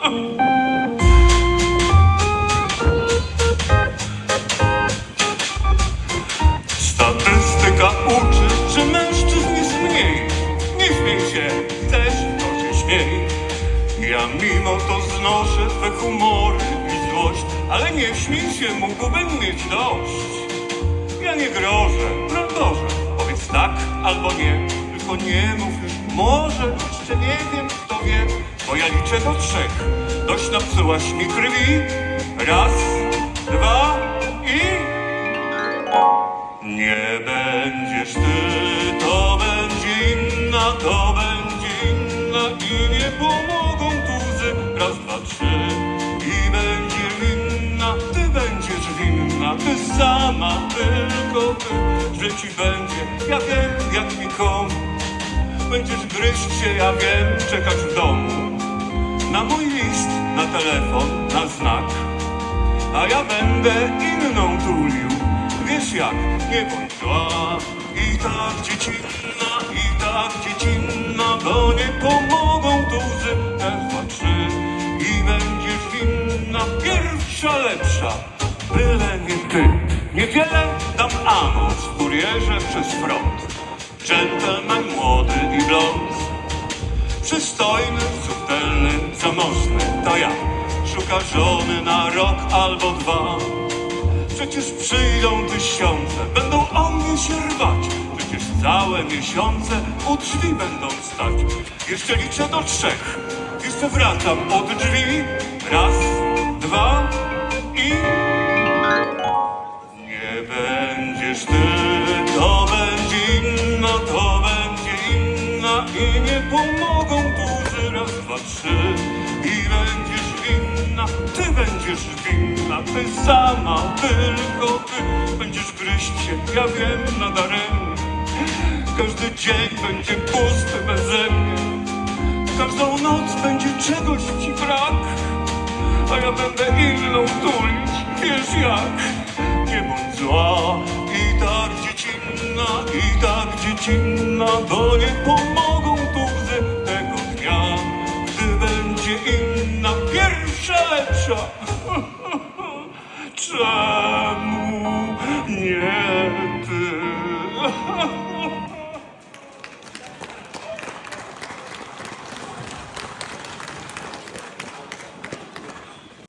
Statystyka uczy, że mężczyzn jest mniej. Nie śmiej się, też to się śmiej. Ja mimo to znoszę twe humory i złość, ale nie śmiej się, mógłbym mieć dość. Ja nie grożę, broń Boże, powiedz tak albo nie, tylko nie mów już może, jeszcze nie bo ja liczę do trzech. Dość napsułaś mi krwi, raz, dwa i... Nie będziesz ty, to będzie inna, to będzie inna i nie pomogą tu. Raz, dwa, trzy i będzie winna, ty będziesz winna, ty sama, tylko ty, że ci będzie, ja wiem jak nikomu. Będziesz gryźć się, ja wiem, czekać w domu. Na mój list, na telefon, na znak. A ja będę inną tulił Wiesz jak, nie bądź zła. I tak dziecinna, i tak dziecinna Bo nie pomogą dwa, trzy. I będziesz winna Pierwsza lepsza. Byle nie ty Niewiele dam W kurierze przez front. Gentleman młody i blond. Przystojny, zamożny to ja. Szuka żony na rok albo dwa. Przecież przyjdą tysiące Będą o mnie się rwać. Przecież całe miesiące U drzwi będą stać. Jeszcze liczę do trzech Jeszcze wracam od drzwi. Raz, dwa i... i będziesz winna, ty będziesz winna, ty sama, tylko ty będziesz gryźć się, ja wiem, nadaremnie. Każdy dzień będzie pusty beze mnie, każdą noc będzie czegoś ci brak. A ja będę inną tulić, wiesz jak Nie bądź zła i tak dziecinna, i tak dziecinna Bo nie pomogą pierwsza lepsza Czemu nie